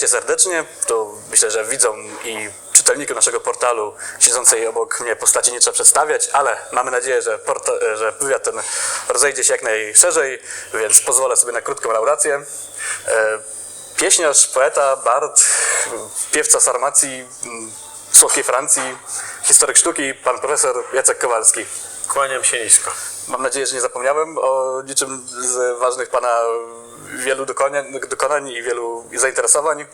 Witajcie serdecznie. Tu myślę, że widzą i czytelnikom naszego portalu siedzącej obok mnie postaci nie trzeba przedstawiać, ale mamy nadzieję, że, że wywiad ten rozejdzie się jak najszerzej, więc pozwolę sobie na krótką laudację. E, Pieśniarz, poeta, bard, piewca sarmacji, m, słowskiej Francji, historyk sztuki, pan profesor Jacek Kowalski. Kłaniam się nisko. Mam nadzieję, że nie zapomniałem o niczym z ważnych Pana wielu dokonań, dokonań i wielu zainteresowań.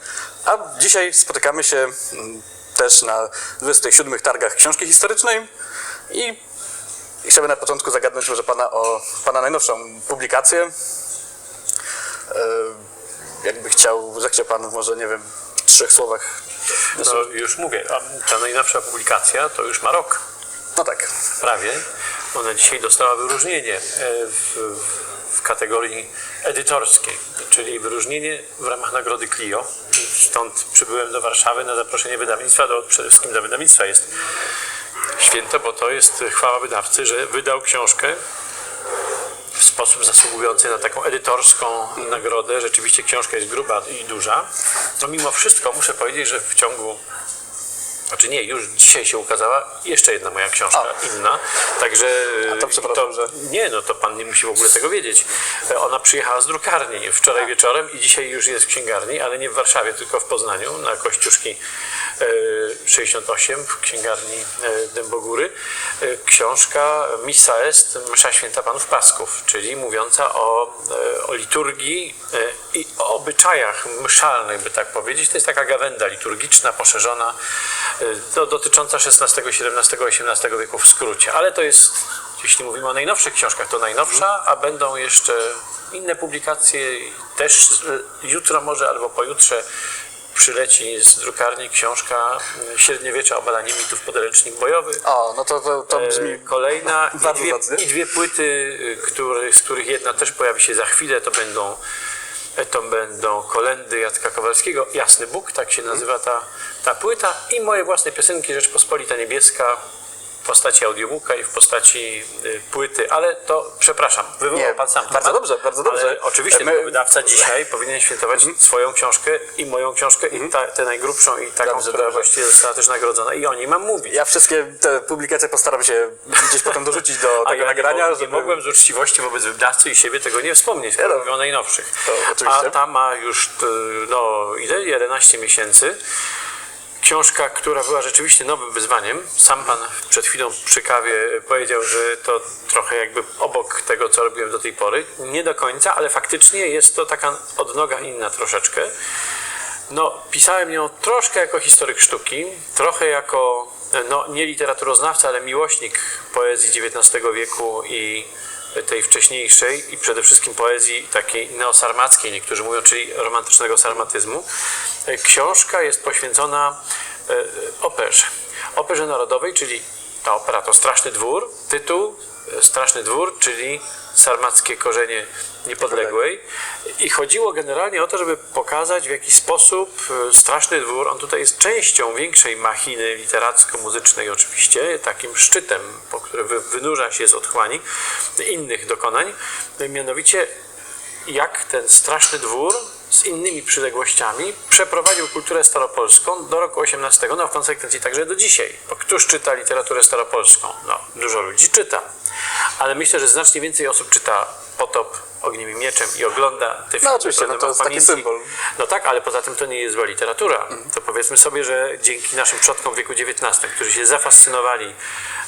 A dzisiaj spotykamy się mm, też na 27 targach książki historycznej i, chciałbym na początku zagadnąć może Pana o Pana najnowszą publikację. E, jakby chciał, zechciał Pan może, nie wiem, w trzech słowach. No, już mówię, a ta najnowsza publikacja to już ma rok No tak, prawie. Ona dzisiaj dostała wyróżnienie e, w, w kategorii edytorskiej, czyli wyróżnienie w ramach nagrody Clio. Stąd przybyłem do Warszawy na zaproszenie wydawnictwa, do, przede wszystkim do wydawnictwa jest święto, bo to jest chwała wydawcy, że wydał książkę w sposób zasługujący na taką edytorską nagrodę. Rzeczywiście książka jest gruba i duża. No mimo wszystko muszę powiedzieć, że w ciągu znaczy nie, już dzisiaj się ukazała jeszcze jedna moja książka, inna. Także. A to przepraszam, że- Nie, no to pan nie musi w ogóle tego wiedzieć. E, Ona przyjechała z drukarni wczoraj wieczorem i dzisiaj już jest w księgarni, ale nie w Warszawie, tylko w Poznaniu, na Kościuszki e, 68 w księgarni e, Dębogóry. E, Książka Missa Est, Msza Święta Panów Pasków, czyli mówiąca o, e, o liturgii e, i o obyczajach mszalnych, by tak powiedzieć. To jest taka gawenda liturgiczna, poszerzona, e, no, dotycząca XVI, XVII, XVIII wieku w skrócie. Ale to jest, jeśli mówimy o najnowszych książkach, to najnowsza, a będą jeszcze inne publikacje. Też jutro może albo pojutrze przyleci z drukarni książka e, Średniowiecza o badaniu mitów podręcznik bojowy. o, no to, to, to brzmi E, Kolejna i dwie, i dwie płyty, y, które, z których jedna też pojawi się za chwilę, to będą, to będą kolendy Jacka Kowalskiego, Jasny Bóg, tak się nazywa ta, ta płyta i moje własne piosenki Rzeczpospolita Niebieska w postaci audiobooka i w postaci y, płyty, ale to przepraszam, wywołał Nie, pan sam bardzo temat, dobrze, bardzo dobrze. Oczywiście My- wydawca dzisiaj powinien świętować swoją książkę i moją książkę i ta, tę najgrubszą i taką, Dobrze, która dobrze. właściwie została też nagrodzona i o niej mam mówić. Ja wszystkie te publikacje postaram się gdzieś potem dorzucić do tego ja nagrania, nie, mo- nie żeby... mogłem z uczciwości wobec wydawcy i siebie tego nie wspomnieć, nie mówię o najnowszych. To oczywiście. A ta ma już, t- no ile? 11 miesięcy. Książka, która była rzeczywiście nowym wyzwaniem. Sam pan przed chwilą przy kawie powiedział, że to trochę jakby obok tego, co robiłem do tej pory. Nie do końca, ale faktycznie jest to taka odnoga inna troszeczkę. No, pisałem ją troszkę jako historyk sztuki, trochę jako, no nie literaturoznawca, ale miłośnik poezji XIX wieku i tej wcześniejszej i przede wszystkim poezji takiej neosarmackiej, niektórzy mówią, czyli romantycznego sarmatyzmu. E, Książka jest poświęcona e, operze. Operze narodowej, czyli ta opera to Straszny Dwór. Tytuł e, Straszny Dwór, czyli sarmackie korzenie niepodległej. I chodziło generalnie o to, żeby pokazać w jaki sposób e, Straszny Dwór, on tutaj jest częścią większej machiny literacko-muzycznej oczywiście, takim szczytem, po który wy- wynurza się z otchłani innych dokonań. Mianowicie jak ten straszny dwór z innymi przyległościami przeprowadził kulturę staropolską do roku XVIII, no a w konsekwencji także do dzisiaj. Bo któż czyta literaturę staropolską? No, dużo ludzi czyta. Ale myślę, że znacznie więcej osób czyta Potop Ogniem i Mieczem i ogląda te filmy. oczywiście, no to jest ma taki pamięci. symbol. No tak, ale poza tym to nie jest zła literatura. To powiedzmy sobie, że dzięki naszym przodkom w wieku XIX, którzy się zafascynowali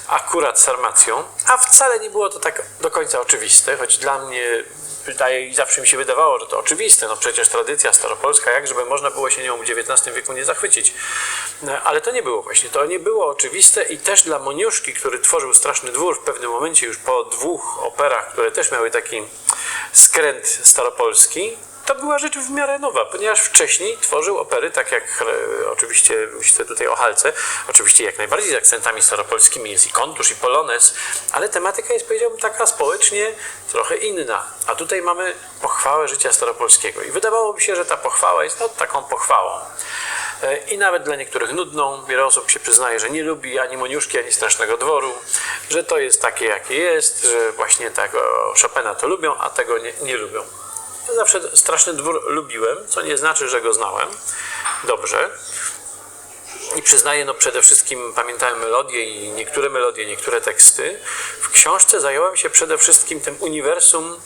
akurat sarmacją, a wcale nie było to tak do końca oczywiste, choć dla mnie wydaje i zawsze mi się wydawało, że to oczywiste, no przecież tradycja staropolska, jak żeby można było się nią w XIX wieku nie zachwycić. No, ale to nie było właśnie, to nie było oczywiste i też dla Moniuszki, który tworzył Straszny Dwór w pewnym momencie już po dwóch operach, które też miały taki skręt staropolski, to była rzecz w miarę nowa, ponieważ wcześniej tworzył opery, tak jak e, oczywiście myślę tutaj o Halce, oczywiście jak najbardziej z akcentami staropolskimi jest i kontusz, i polonez, ale tematyka jest powiedziałbym taka społecznie trochę inna. A tutaj mamy pochwałę życia staropolskiego i wydawało mi się, że ta pochwała jest no, taką pochwałą. E, I nawet dla niektórych nudną. Wiele osób się przyznaje, że nie lubi ani Moniuszki, ani Strasznego Dworu, że to jest takie, jakie jest, że właśnie tego Chopina to lubią, a tego nie, nie lubią. Zawsze Straszny Dwór lubiłem, co nie znaczy, że go znałem dobrze. I przyznaję, no przede wszystkim pamiętałem melodie i niektóre melodie, niektóre teksty. W książce zająłem się przede wszystkim tym uniwersum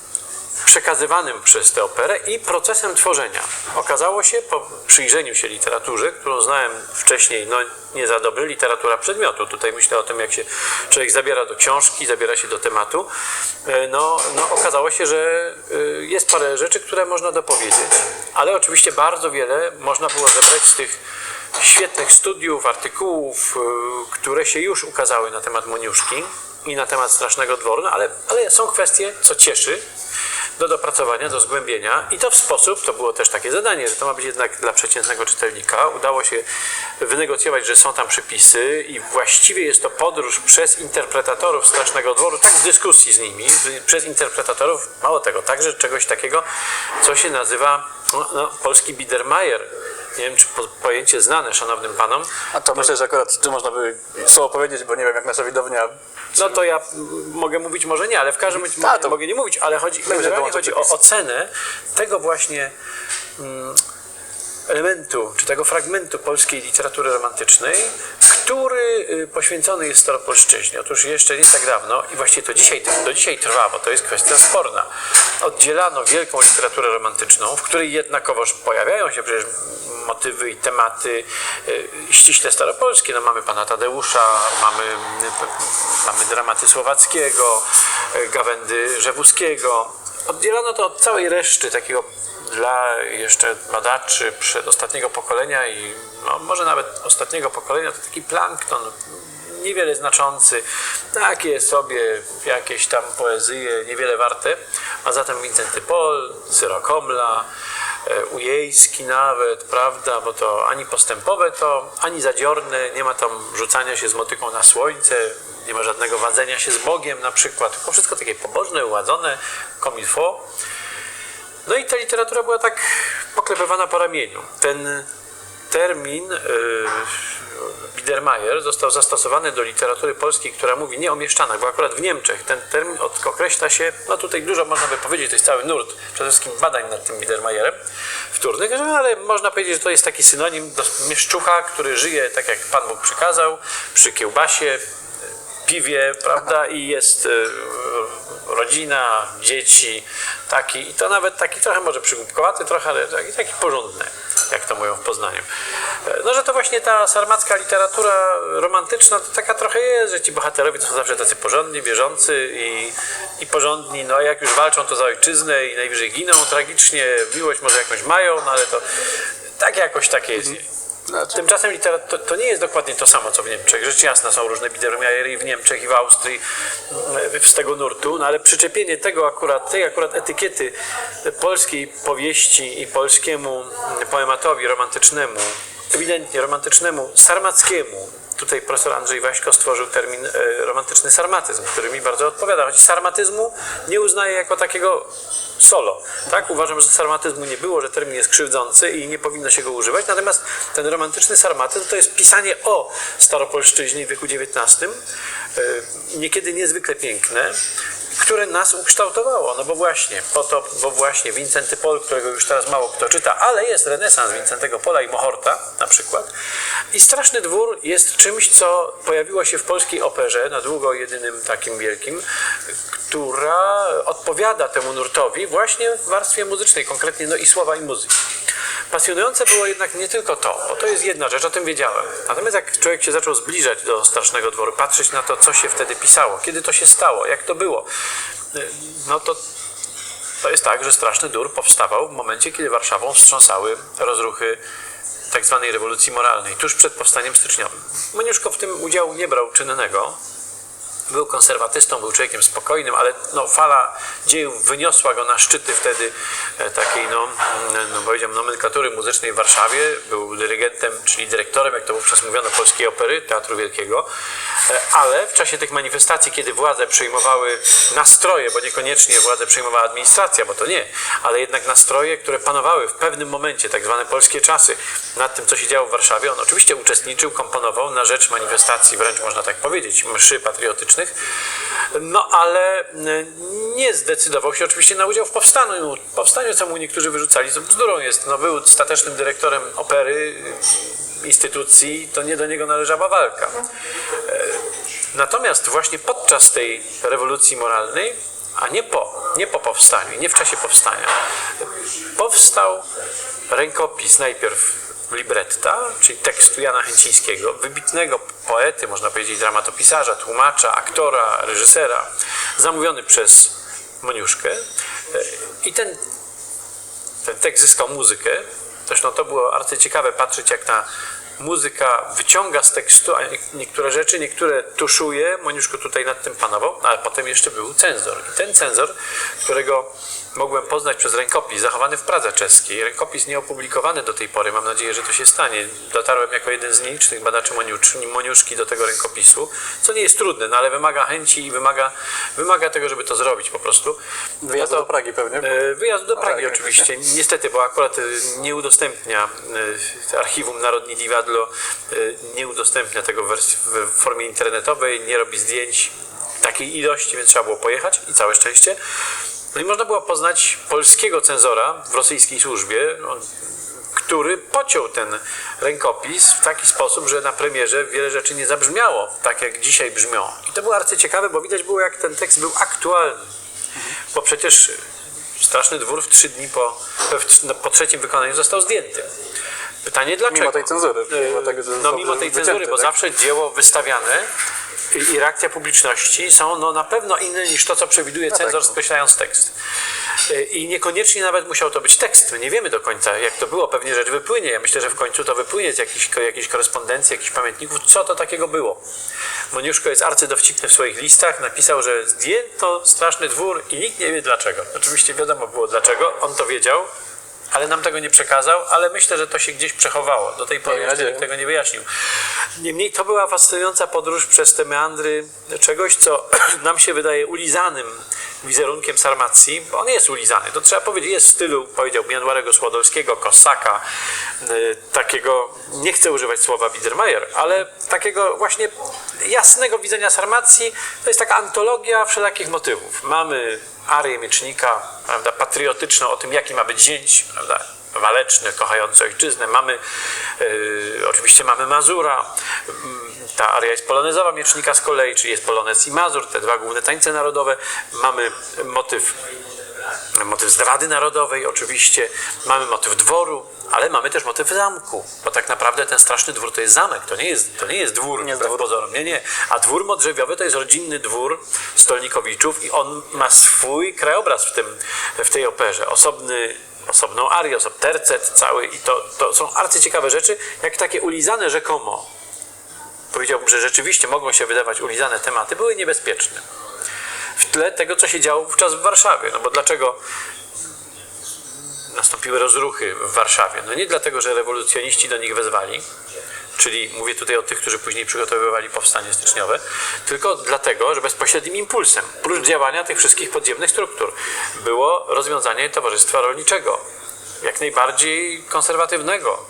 przekazywanym przez tę operę i procesem tworzenia. Okazało się po przyjrzeniu się literaturze, którą znałem wcześniej, no nie za dobrze, literatura przedmiotu. Tutaj myślę o tym, jak się człowiek zabiera do książki, zabiera się do tematu. E, No, no okazało się, że y, jest parę rzeczy, które można dopowiedzieć, ale oczywiście bardzo wiele można było zebrać z tych świetnych studiów, artykułów, y, które się już ukazały na temat Moniuszki i na temat Strasznego Dworu, no ale, ale są kwestie, co cieszy, do dopracowania, do zgłębienia i to w sposób, to było też takie zadanie, że to ma być jednak dla przeciętnego czytelnika. Udało się wynegocjować, że są tam przypisy i właściwie jest to podróż przez interpretatorów Strasznego Dworu, tak w dyskusji z nimi, przez interpretatorów, mało tego, także czegoś takiego, co się nazywa no, no, polski Biedermeier. Nie wiem, czy po, pojęcie znane szanownym panom. A to myślę, że akurat tu można by słowo powiedzieć, bo nie wiem jak nasza widownia... No to ja mogę mówić może nie, ale w każdym razie to- mogę nie mówić, ale chodzi, generalnie chodzi o ocenę tego właśnie mm, elementu, czy tego fragmentu polskiej literatury romantycznej, który y, poświęcony jest staropolszczyźnie. Otóż jeszcze nie tak dawno i właściwie to dzisiaj, do dzisiaj trwa, bo to jest kwestia sporna. Oddzielano wielką literaturę romantyczną, w której jednakowoż pojawiają się przecież motywy i tematy y, ściśle staropolskie. No, mamy pana Tadeusza, mamy, mamy dramaty Słowackiego, y, gawędy Rzewuskiego. Oddzielano to od całej reszty takiego dla jeszcze badaczy przedostatniego pokolenia i no, może nawet ostatniego pokolenia to taki plankton niewiele znaczący, takie sobie jakieś tam poezje niewiele warte, a zatem Wincenty Pol, Syrokomla, e, Ujejski nawet, prawda, bo to ani postępowe to, ani zadziorne, nie ma tam rzucania się z motyką na słońce, nie ma żadnego wadzenia się z Bogiem na przykład, tylko wszystko takie pobożne, uładzone, comme. No i ta literatura była tak poklepywana po ramieniu. Ten termin yy, Biedermeier został zastosowany do literatury polskiej, która mówi nie o mieszczanach, bo akurat w Niemczech ten termin określa się, no tutaj dużo można by powiedzieć, to jest cały nurt przede wszystkim badań nad tym Biedermeierem wtórnych, ale można powiedzieć, że to jest taki synonim do mieszczucha, który żyje tak jak Pan Bóg przykazał, przy kiełbasie, piwie, prawda, i jest e, rodzina, dzieci, taki, i to nawet taki trochę może przygłupkowaty trochę, ale taki, taki porządny, jak to mówią w Poznaniu. E, No, że to właśnie ta sarmacka literatura romantyczna to taka trochę jest, że ci bohaterowie to są zawsze tacy porządni, wierzący i, i porządni, no jak już walczą to za ojczyznę i najwyżej giną tragicznie, miłość może jakąś mają, no ale to tak jakoś takie jest. Znaczy, Tymczasem to, to nie jest dokładnie to samo, co w Niemczech. Rzecz jasna, są różne Biedermeiery w Niemczech, i w Austrii z tego nurtu, no ale przyczepienie tego akurat, tej akurat etykiety polskiej powieści i polskiemu poematowi romantycznemu, ewidentnie romantycznemu, sarmackiemu, Tutaj profesor Andrzej Waśko stworzył termin e, romantyczny sarmatyzm, który mi bardzo odpowiada. Choć sarmatyzmu nie uznaję jako takiego solo. Tak? Uważam, że sarmatyzmu nie było, że termin jest krzywdzący i nie powinno się go używać. Natomiast ten romantyczny sarmatyzm to jest pisanie o staropolszczyźnie w wieku XIX, e, niekiedy niezwykle piękne, które nas ukształtowało. No bo właśnie, po to, bo właśnie Wincenty Pol, którego już teraz mało kto czyta, ale jest renesans Wincentego Pola i Mohorta na przykład. I Straszny Dwór jest czymś, co pojawiło się w polskiej operze, na długo jedynym takim wielkim, która odpowiada temu nurtowi właśnie w warstwie muzycznej, konkretnie no i słowa i muzyki. Pasjonujące było jednak nie tylko to, bo to jest jedna rzecz, o tym wiedziałem. Natomiast jak człowiek się zaczął zbliżać do Strasznego Dworu, patrzeć na to, co się wtedy pisało, kiedy to się stało, jak to było, y, no to to jest tak, że Straszny Dór powstawał w momencie, kiedy Warszawą wstrząsały rozruchy tak zwanej rewolucji moralnej, tuż przed powstaniem styczniowym. Moniuszko w tym udziału nie brał czynnego, był konserwatystą, był człowiekiem spokojnym, ale no, fala dziejów wyniosła go na szczyty wtedy e, takiej, no, mm, no nomenklatury muzycznej w Warszawie. Był dyrygentem, czyli dyrektorem, jak to wówczas mówiono, Polskiej Opery, Teatru Wielkiego. E, Ale w czasie tych manifestacji, kiedy władze przejmowały nastroje, bo niekoniecznie władze przejmowała administracja, bo to nie, ale jednak nastroje, które panowały w pewnym momencie, tak zwane polskie czasy, nad tym, co się działo w Warszawie, on oczywiście uczestniczył, komponował na rzecz manifestacji, wręcz można tak powiedzieć, mszy patriotycznej, No ale e, nie zdecydował się oczywiście na udział w powstaniu. Powstaniu, co mu niektórzy wyrzucali, co bzdurą jest. No, był statecznym dyrektorem opery, e, instytucji, to nie do niego należała walka. Natomiast właśnie podczas tej rewolucji moralnej, a nie po, nie po powstaniu, nie w czasie powstania, powstał rękopis najpierw libretta, czyli tekstu Jana Chęcińskiego, wybitnego poety, można powiedzieć dramatopisarza, tłumacza, aktora, reżysera, zamówiony przez Moniuszkę. I ten, ten tekst zyskał muzykę. Zresztą to było arcyciekawe patrzeć, jak ta muzyka wyciąga z tekstu, a niektóre rzeczy, niektóre tuszuje. Moniuszko tutaj nad tym panował, ale potem jeszcze był cenzor. I ten cenzor, którego mogłem poznać przez rękopis, zachowany w Pradze czeskiej, rękopis nieopublikowany do tej pory, mam nadzieję, że to się stanie. Dotarłem jako jeden z nielicznych badaczy Moniusz- Moniuszki do tego rękopisu, co nie jest trudne, no ale wymaga chęci i wymaga, wymaga tego, żeby to zrobić po prostu. Wyjazdu No do Pragi pewnie. E, Wyjazd do Pragi tak, oczywiście. Niestety, bo akurat e, nie udostępnia e, Archiwum Narodni Divadlo, nie udostępnia tego w wersji- w formie internetowej, nie robi zdjęć takiej ilości, więc trzeba było pojechać i całe szczęście. No i można było poznać polskiego cenzora w rosyjskiej służbie, który pociął ten rękopis w taki sposób, że na premierze wiele rzeczy nie zabrzmiało tak, jak dzisiaj brzmią. I to było arcyciekawe, bo widać było, jak ten tekst był aktualny. Bo przecież Straszny Dwór w trzy dni po, no, po trzecim wykonaniu został zdjęty. Pytanie dlaczego? Mimo tej cenzury, mimo tego, no mimo tej wycięty, cenzury, bo tak? zawsze dzieło wystawiane i, reakcja publiczności są no, na pewno inne niż to, co przewiduje cenzor tak. skreślając tekst. I niekoniecznie nawet musiał to być tekst. My nie wiemy do końca, jak to było. Pewnie rzecz wypłynie. Ja myślę, że w końcu to wypłynie z jakichś, jakiejś korespondencji, jakichś pamiętników, co to takiego było. Moniuszko jest arcydowcipny w swoich listach. Napisał, że zdjęto straszny dwór i nikt nie wie dlaczego. Oczywiście wiadomo było dlaczego. On to wiedział, ale nam tego nie przekazał, ale myślę, że to się gdzieś przechowało. Do tej pory Miejmy jeszcze nikt tego nie wyjaśnił. Niemniej to była fascynująca podróż przez te meandry czegoś, co nam się wydaje ulizanym wizerunkiem Sarmacji, bo on jest ulizany. To trzeba powiedzieć, jest w stylu, powiedział Januarego Słodowskiego, Kosaka, y, takiego, nie chcę używać słowa Biedermeier, ale takiego właśnie jasnego widzenia Sarmacji. To jest taka antologia wszelakich motywów. Mamy arię miecznika, prawda, patriotyczną o tym, jaki ma być zięć, prawda, waleczny, kochający ojczyznę. Mamy, e, oczywiście mamy Mazura. Ta aria jest polonezowa Miecznika z kolei, czyli jest polonez i Mazur, te dwa główne tańce narodowe. Mamy motyw, motyw zdrady narodowej oczywiście. Mamy motyw dworu, ale mamy też motyw zamku, bo tak naprawdę ten straszny dwór to jest zamek, to nie jest, to nie jest dwór, Nie jest dwór. pozorom. Nie, nie. A dwór Modrzewiowy to jest rodzinny dwór Stolnikowiczów i on ma swój krajobraz w, tym, w tej operze. Osobny, osobną arię, osob tercet cały i to, to są arcyciekawe rzeczy, jak takie ulizane rzekomo. Powiedziałbym, że rzeczywiście mogą się wydawać ulizane tematy, były niebezpieczne. W tle tego, co się działo wówczas w Warszawie. No bo dlaczego nastąpiły rozruchy w Warszawie? No nie dlatego, że rewolucjoniści do nich wezwali, czyli mówię tutaj o tych, którzy później przygotowywali powstanie styczniowe, tylko dlatego, że bezpośrednim impulsem, prócz działania tych wszystkich podziemnych struktur, było rozwiązanie Towarzystwa Rolniczego, jak najbardziej konserwatywnego.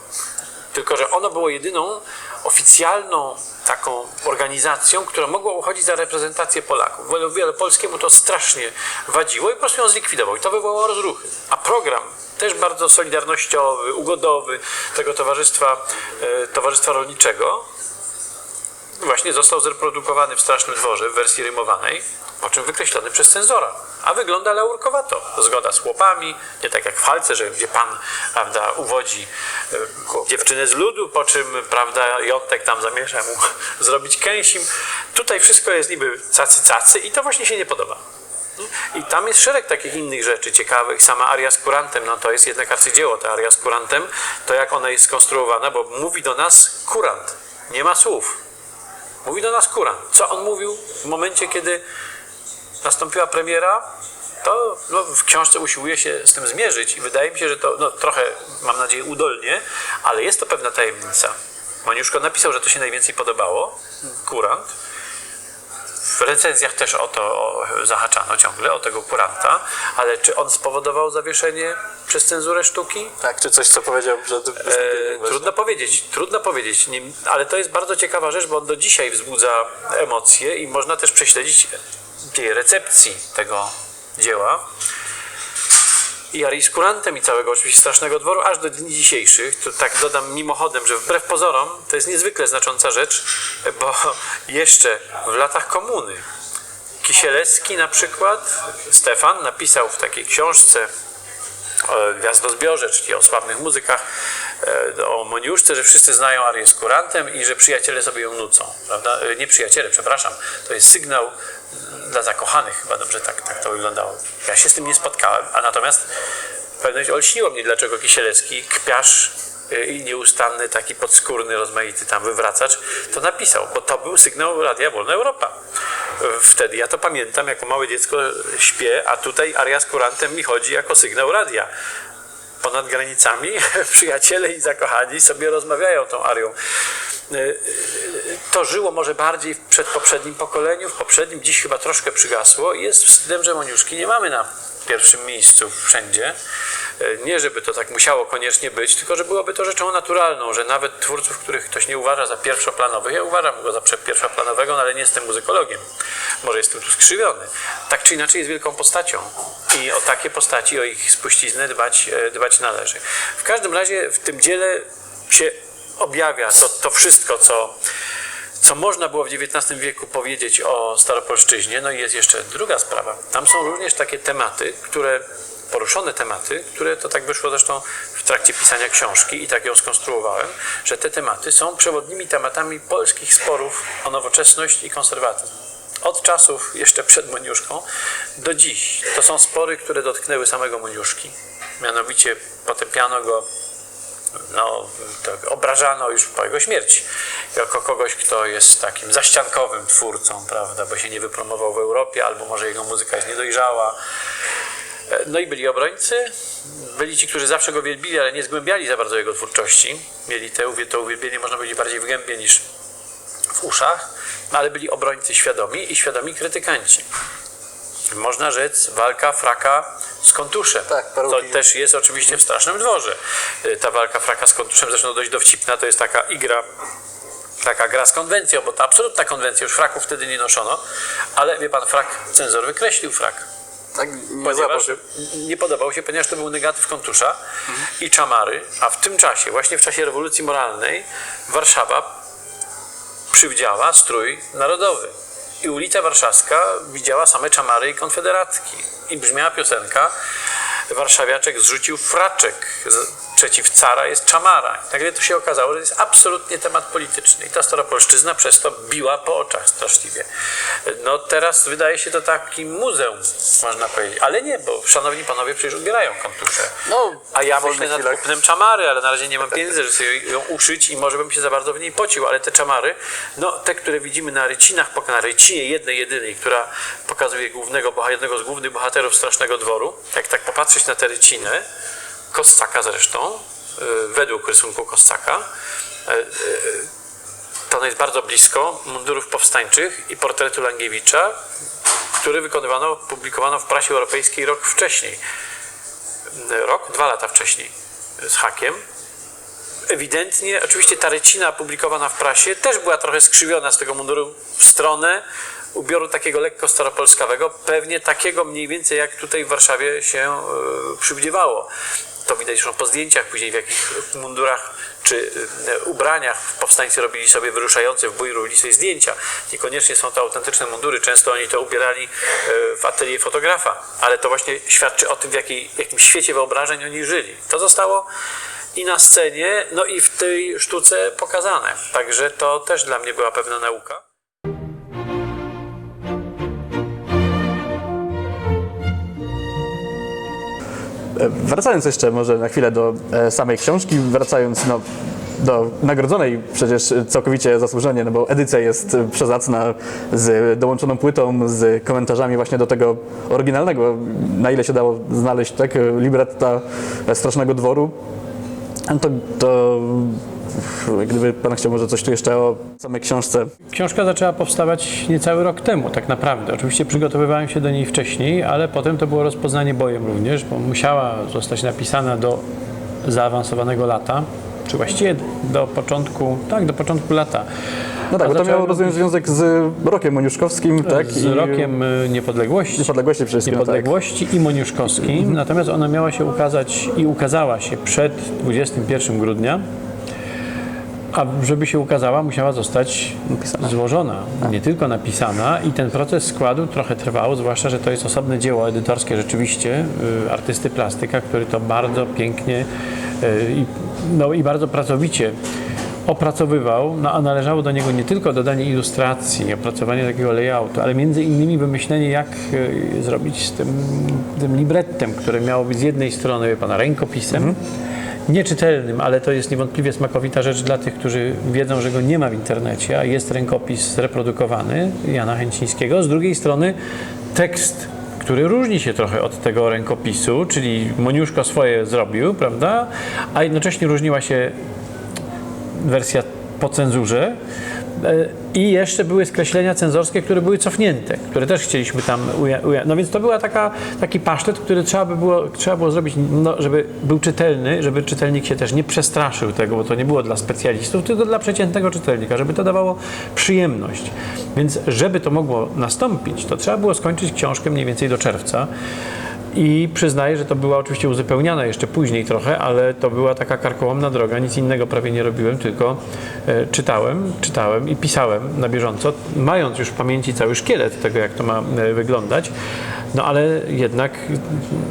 Tylko, że ono było jedyną oficjalną taką organizacją, która mogła uchodzić za reprezentację Polaków. Wiele, polskiemu to strasznie wadziło i po prostu ją zlikwidował. I to wywołało rozruchy. A program też bardzo solidarnościowy, ugodowy tego Towarzystwa, e, Towarzystwa Rolniczego właśnie został zreprodukowany w Strasznym Dworze w wersji rymowanej, po czym wykreślony przez cenzora. A wygląda laurkowato. Zgoda z chłopami, nie tak jak w Halce, że gdzie pan prawda, uwodzi e, dziewczynę z ludu, po czym prawda, Jątek tam zamierza mu zrobić kęsim. Tutaj wszystko jest niby cacy cacy i to właśnie się nie podoba. I tam jest szereg takich innych rzeczy ciekawych. Sama aria z kurantem, no to jest jednak arcydzieło, ta aria z kurantem, to jak ona jest skonstruowana, bo mówi do nas kurant, nie ma słów. Mówi do nas kurant. Co on mówił w momencie, kiedy nastąpiła premiera? To no, w książce usiłuje się z tym zmierzyć i wydaje mi się, że to no, trochę, mam nadzieję, udolnie, ale jest to pewna tajemnica. Moniuszko napisał, że to się najwięcej podobało, kurant, w recenzjach też o to zahaczano ciągle, o tego kuranta, ale czy on spowodował zawieszenie przez cenzurę sztuki? Tak, czy coś, co powiedział przed E, trudno powiedzieć, trudno powiedzieć, nie, ale to jest bardzo ciekawa rzecz, bo on do dzisiaj wzbudza emocje i można też prześledzić dziej recepcji tego dzieła. I Ariskurantem i całego oczywiście Strasznego Dworu, aż do dni dzisiejszych. Tu tak dodam mimochodem, że wbrew pozorom to jest niezwykle znacząca rzecz, bo jeszcze w latach komuny Kisielewski na przykład, Stefan napisał w takiej książce o Gwiazdozbiorze, czyli o sławnych muzykach, e, o Moniuszce, że wszyscy znają Arię z kurantem i że przyjaciele sobie ją nucą, prawda? E, Nie przyjaciele, przepraszam. To jest sygnał dla zakochanych, chyba dobrze tak, tak to wyglądało. Ja się z tym nie spotkałem, a natomiast pewność olśniło mnie, dlaczego Kisielewski, kpiarz e, i nieustanny, taki podskórny, rozmaity tam wywracacz, to napisał, bo to był sygnał Radia Wolna Europa. Wtedy ja to pamiętam, jako małe dziecko śpię, a tutaj aria z kurantem mi chodzi jako sygnał radia. Ponad granicami przyjaciele i zakochani sobie rozmawiają tą arią. E, e, To żyło może bardziej w przedpoprzednim pokoleniu, w poprzednim dziś chyba troszkę przygasło i jest wstydem, że Moniuszki nie mamy na pierwszym miejscu wszędzie. E, Nie, żeby to tak musiało koniecznie być, tylko że byłoby to rzeczą naturalną, że nawet twórców, których ktoś nie uważa za pierwszoplanowych, ja uważam go za pierwszoplanowego, no ale nie jestem muzykologiem. Może jestem tu skrzywiony. Tak czy inaczej jest wielką postacią i o takie postaci, o ich spuściznę dbać, e, dbać należy. W każdym razie w tym dziele się objawia to, to wszystko, co, co można było w XIX wieku powiedzieć o Staropolszczyźnie. No i jest jeszcze druga sprawa. Tam są również takie tematy, które poruszone tematy, które to tak wyszło zresztą w trakcie pisania książki i tak ją skonstruowałem, że te tematy są przewodnimi tematami polskich sporów o nowoczesność i konserwatyzm. Od czasów jeszcze przed Moniuszką do dziś. To są spory, które dotknęły samego Moniuszki. Mianowicie potępiano go no, tak, obrażano już po jego śmierci jako kogoś, kto jest takim zaściankowym twórcą, prawda, bo się nie wypromował w Europie, albo może jego muzyka jest niedojrzała. No i byli obrońcy, byli ci, którzy zawsze go wielbili, ale nie zgłębiali za bardzo jego twórczości. Mieli te, to uwielbienie, można powiedzieć, bardziej w gębie niż w uszach, no ale byli obrońcy świadomi i świadomi krytykanci. Można rzec, walka fraka z kontuszem. Tak, to też jest oczywiście w strasznym dworze. Y, Ta walka fraka z kontuszem, zresztą dość dowcipna, to jest taka igra, taka gra z konwencją, bo to absolutna konwencja, już fraków wtedy nie noszono, ale wie pan, frak, cenzor wykreślił frak. Tak, nie Ponieważ nie podobał się, ponieważ to był negatyw kontusza i czamary, a w tym czasie, właśnie w czasie rewolucji moralnej, Warszawa przywdziała strój narodowy. I ulica Warszawska widziała same czamary i konfederatki. I brzmiała piosenka Warszawiaczek zrzucił fraczek. Przeciw cara jest czamara. Nagle to się okazało, że jest absolutnie temat polityczny. I ta Staropolszczyzna przez to biła po oczach straszliwie. No teraz wydaje się to takim muzeum, można powiedzieć. Ale nie, bo szanowni panowie przecież ubierają kontusze. No, A ja myślę nad chwilach. kupnem czamary, ale na razie nie mam pieniędzy, żeby sobie ją uszyć i może bym się za bardzo w niej pocił, ale te czamary, no te, które widzimy na rycinach, na rycinie jednej, jedynej, która pokazuje głównego, jednego z głównych bohaterów Strasznego Dworu, jak tak popatrzeć na tę rycinę, Kostaka zresztą, y, według rysunku Kostaka, y, y, to jest bardzo blisko mundurów powstańczych i portretu Langiewicza, który wykonywano, publikowano w prasie europejskiej rok wcześniej rok, dwa lata wcześniej z hakiem. Ewidentnie, oczywiście ta rycina publikowana w prasie też była trochę skrzywiona z tego munduru w stronę ubioru takiego lekko staropolskawego, pewnie takiego mniej więcej jak tutaj w Warszawie się e, przywdziewało. To widać zresztą po zdjęciach później w jakich mundurach czy e, ubraniach powstańcy robili sobie wyruszające w bój, robili sobie zdjęcia. Niekoniecznie są to autentyczne mundury, często oni to ubierali e, w atelier fotografa, ale to właśnie świadczy o tym, w jakiej, jakim świecie wyobrażeń oni żyli. To zostało i na scenie, no i w tej sztuce pokazane. Także to też dla mnie była pewna nauka. Wracając jeszcze może na chwilę do e, samej książki, wracając no, do nagrodzonej przecież całkowicie zasłużenie, no bo edycja jest przezacna z dołączoną płytą, z komentarzami właśnie do tego oryginalnego, na ile się dało znaleźć, tak, libretta Strasznego Dworu. To, to gdyby Pan chciał może coś tu jeszcze o samej książce. Książka zaczęła powstawać niecały rok temu, tak naprawdę. Oczywiście przygotowywałem się do niej wcześniej, ale potem to było rozpoznanie bojem również, bo musiała zostać napisana do zaawansowanego lata, czy właściwie do początku, tak, do początku lata. No tak, A bo to miało rozumiem związek z rokiem moniuszkowskim, tak? z i rokiem niepodległości. Niepodległości przede wszystkim, tak. Niepodległości i Moniuszkowskim, natomiast ona miała się ukazać i ukazała się przed 21 grudnia, a żeby się ukazała, musiała zostać Napisana. złożona, nie tylko napisana. I ten proces składu trochę trwał, zwłaszcza, że to jest osobne dzieło edytorskie rzeczywiście, y, artysty plastyka, który to bardzo pięknie y, i, no, i bardzo pracowicie opracowywał, no, a należało do niego nie tylko dodanie ilustracji, opracowanie takiego layoutu, ale między innymi wymyślenie, jak y, zrobić z tym, tym librettem, które miało być z jednej strony, wie pana, rękopisem, nieczytelnym, ale to jest niewątpliwie smakowita rzecz dla tych, którzy wiedzą, że go nie ma w internecie, a jest rękopis reprodukowany Jana Chęcińskiego. Z drugiej strony tekst, który różni się trochę od tego rękopisu, czyli Moniuszko swoje zrobił, prawda, a jednocześnie różniła się wersja po cenzurze. E, I jeszcze były skreślenia cenzorskie, które były cofnięte, które też chcieliśmy tam uja- uja- No więc to była taka, taki pasztet, który trzeba by było, trzeba było zrobić, no, żeby był czytelny, żeby czytelnik się też nie przestraszył tego, bo to nie było dla specjalistów, tylko dla przeciętnego czytelnika, żeby to dawało przyjemność. Więc żeby to mogło nastąpić, to trzeba było skończyć książkę mniej więcej do czerwca. I przyznaję, że to była oczywiście uzupełniana jeszcze później trochę, ale to była taka karkołomna droga, nic innego prawie nie robiłem, tylko e, czytałem, czytałem i pisałem na bieżąco, mając już w pamięci cały szkielet tego, jak to ma e, wyglądać, no ale jednak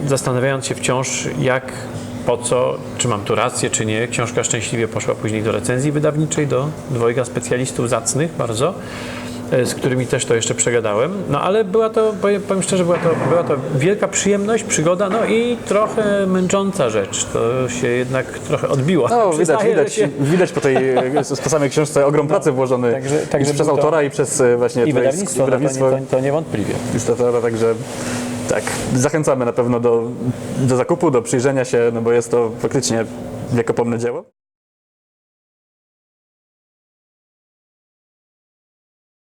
zastanawiając się wciąż, jak, po co, czy mam tu rację, czy nie, książka szczęśliwie poszła później do recenzji wydawniczej, do dwojga specjalistów zacnych bardzo z którymi też to jeszcze przegadałem. No ale była to, powiem, szczerze, była to, była to wielka przyjemność, przygoda, no i trochę męcząca rzecz. To się jednak trochę odbiło. No, widać, Przyznaję, widać, się- widać po tej po samej książce ogrom pracy włożony Także- także i przez był to- autora i przez e, właśnie I wydawnictwo, wydawnictwo No to, nie, to, to niewątpliwie. ilustratora, także tak, zachęcamy na pewno do, do zakupu, do przyjrzenia się, no bo jest to faktycznie wiekopomne dzieło.